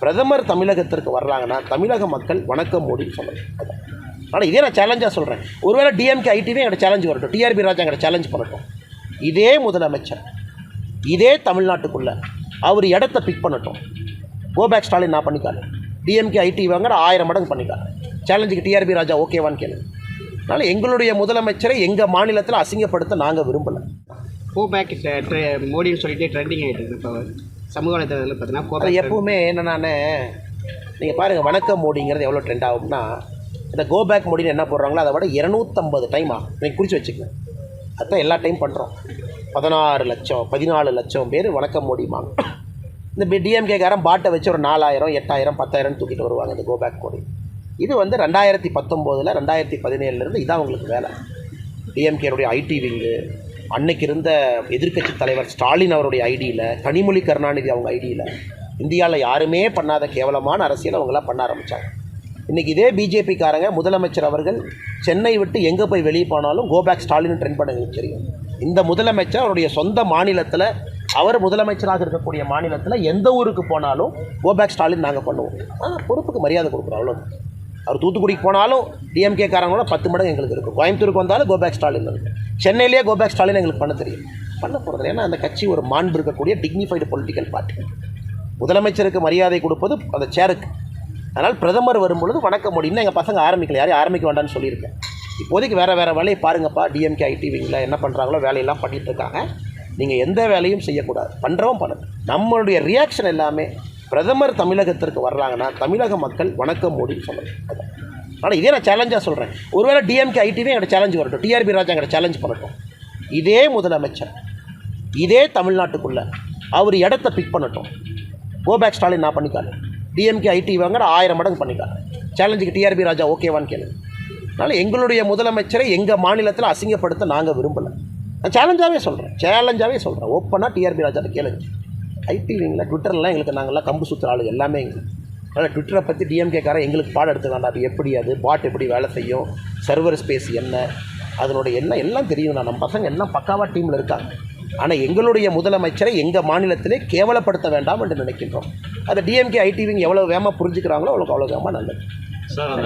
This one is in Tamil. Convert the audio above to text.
பிரதமர் தமிழகத்திற்கு வர்றாங்கன்னா தமிழக மக்கள் வணக்கம் மோடி சொல்லணும். ஆனால் இதே நான் சேலஞ்சாக சொல்கிறேன் ஒருவேளை டிஎம்கே ஐடிவே எங்கிட்ட சேலஞ்சு வரட்டும். டிஆர்பி ராஜா எங்கிட்ட சேலஞ்ச் பண்ணட்டும். இதே முதலமைச்சர் இதே தமிழ்நாட்டுக்குள்ளே அவர் இடத்த பிக் பண்ணட்டும். கோபேக் ஸ்டாலின் நான் பண்ணிக்காரு டிஎம்கே ஐடி வாங்குற ஆயிரம் மடங்கு பண்ணிக்காரு சேலஞ்சுக்கு டிஆர்பி ராஜா ஓகேவான்னு கேளு. அதனால் எங்களுடைய முதலமைச்சரை எங்கள் மாநிலத்தில் அசிங்கப்படுத்த நாங்கள் விரும்பலை. கோபேக் மோடின்னு சொல்லிட்டு ட்ரெண்டிங் ஆகிட்டு இருக்கு இப்போ. சமூக வலைதளத்தில் பார்த்தீங்கன்னா கோ அது பேக் எப்பவுமே என்ன நான் நீங்கள் பாருங்கள் வணக்கம் மோடிங்கிறது எவ்வளோ ட்ரெண்ட் ஆகும்னா இந்த கோ பேக் மோடின்னு என்ன போடுறாங்களோ அதை விட இரநூத்தம்பது டைம் ஆகும் நீங்கள் குறித்து வச்சுக்கங்க. அதுதான் எல்லா டைம் பண்ணுறோம் பதினாறு லட்சம் பதினாலு லட்சம் பேர் வணக்கம் மோடிமாங்க இந்த டிஎம்கேக்காரன் பாட்டை வச்சு ஒரு நாலாயிரம் எட்டாயிரம் பத்தாயிரம் தூக்கிட்டு வருவாங்க இந்த கோ பேக் மோடி. இது வந்து ரெண்டாயிரத்தி பத்தொம்போதில் ரெண்டாயிரத்தி பதினேழுலேருந்து இதான் உங்களுக்கு வேலை. டிஎம்கேனுடைய ஐடி விங்கு அன்னைக்கு இருந்த எதிர்க்கட்சி தலைவர் ஸ்டாலின் அவருடைய ஐடியில் கனிமொழி கருணாநிதி அவங்க ஐடியில் இந்தியாவில் யாருமே பண்ணாத கேவலமான அரசியல் அவங்களாம் பண்ண ஆரம்பித்தாங்க இன்றைக்கி இதே பிஜேபிக்காரங்க முதலமைச்சர் அவர்கள் சென்னை விட்டு எங்கே போய் வெளியே போனாலும் கோபேக் ஸ்டாலின் ட்ரெண்ட் பண்ண தெரியும். இந்த முதலமைச்சர் அவருடைய சொந்த மாநிலத்தில் அவர் முதலமைச்சராக இருக்கக்கூடிய மாநிலத்தில் எந்த ஊருக்கு போனாலும் கோபேக் ஸ்டாலின் நாங்கள் பண்ணுவோம். ஆனால் பொறுப்புக்கு மரியாதை கொடுக்குறோம் அவ்வளோ அவர் தூத்துக்குடிக்கு போனாலும் டிஎம்கே காரங்களோட பத்து மடங்கு எங்களுக்கு இருக்கும் கோயம்புத்தூருக்கு வந்தாலும் கோபேக் ஸ்டாலின் இருக்குது சென்னையிலேயே கோபேக் ஸ்டாலின் எங்களுக்கு பண்ண தெரியும். பண்ண போகிறது ஏன்னா அந்த கட்சி ஒரு மாண்பு இருக்கக்கூடிய டிக்னிஃபைடு பொலிட்டிக்கல் பார்ட்டி முதலமைச்சருக்கு மரியாதை கொடுப்பது அந்த சேருக்கு அதனால் பிரதமர் வரும்பொழுது வணக்கம் மோடி. இன்னும் எங்கள் பசங்க ஆரம்பிக்கல. யாரையும் ஆரம்பிக்க வேண்டாம்னு சொல்லியிருக்கேன். இப்போதைக்கு வேறு வேறு வேலையை பாருங்கப்பா. டிஎம்கே ஐடி என்ன பண்ணுறாங்களோ வேலையெல்லாம் பண்ணிகிட்டு இருக்காங்க நீங்கள் எந்த வேலையும் செய்யக்கூடாது. பண்ணுறவும் பண்ணணும் நம்மளுடைய ரியாக்ஷன் எல்லாமே பிரதமர் தமிழகத்திற்கு வர்றாங்கன்னா தமிழக மக்கள் வணக்கம் மோடின்னு சொல்லணும். ஆனால் இதே நான் சேலஞ்சாக சொல்கிறேன் ஒருவேளை டிஎம்கே ஐடிவே எங்கிட்ட சேலஞ்சு வரட்டும். டிஆர்பி ராஜா எங்கிட்ட சேலஞ்ச் பண்ணட்டும். இதே முதலமைச்சர் இதே தமிழ்நாட்டுக்குள்ளே அவர் இடத்த பிக் பண்ணட்டும். கோபேக் ஸ்டாலின் நான் பண்ணிக்காரு டிஎம்கே ஐடி வாங்குற ஆயிரம் மடங்கு பண்ணிக்காரு சேலஞ்சுக்கு டிஆர்பி ராஜா ஓகேவான்னு கேளு அதனால் எங்களுடைய முதலமைச்சரை எங்கள் மாநிலத்தில் அசிங்கப்படுத்த நாங்கள் விரும்பலை. நான் சேலஞ்சாகவே சொல்கிறேன் சேலஞ்சாகவே சொல்கிறேன் ஓப்பனாக டிஆர்பி ராஜாட்ட கேளுங்க. ஐடி விங்கில் ட்விட்டர்லாம் எங்களுக்கு நாங்கள்லாம் கம்பு சுற்றுற ஆளு எல்லாமே எங்களுக்கு. அதனால் ட்விட்டரை பற்றி டிஎம்கேக்காரன் எங்களுக்கு பாடம் எடுத்து வேண்டாம் அது எப்படி அது பாட் எப்படி வேலை செய்யும் சர்வர் ஸ்பேஸ் என்ன அதனுடைய என்ன எல்லாம் தெரியும் நான் நம்ம பசங்க எல்லாம் பக்காவாக டீமில் இருக்காங்க. ஆனால் எங்களுடைய முதலமைச்சரை எங்கள் மாநிலத்திலே கேவலப்படுத்த வேண்டாம் என்று நினைக்கின்றோம். அதை டிஎம்கே ஐடிவிங் எவ்வளோ வேகமாக புரிஞ்சுக்கிறாங்களோ அவ்வளோக்கு அவ்வளோ வேகமாக நல்லது. சார்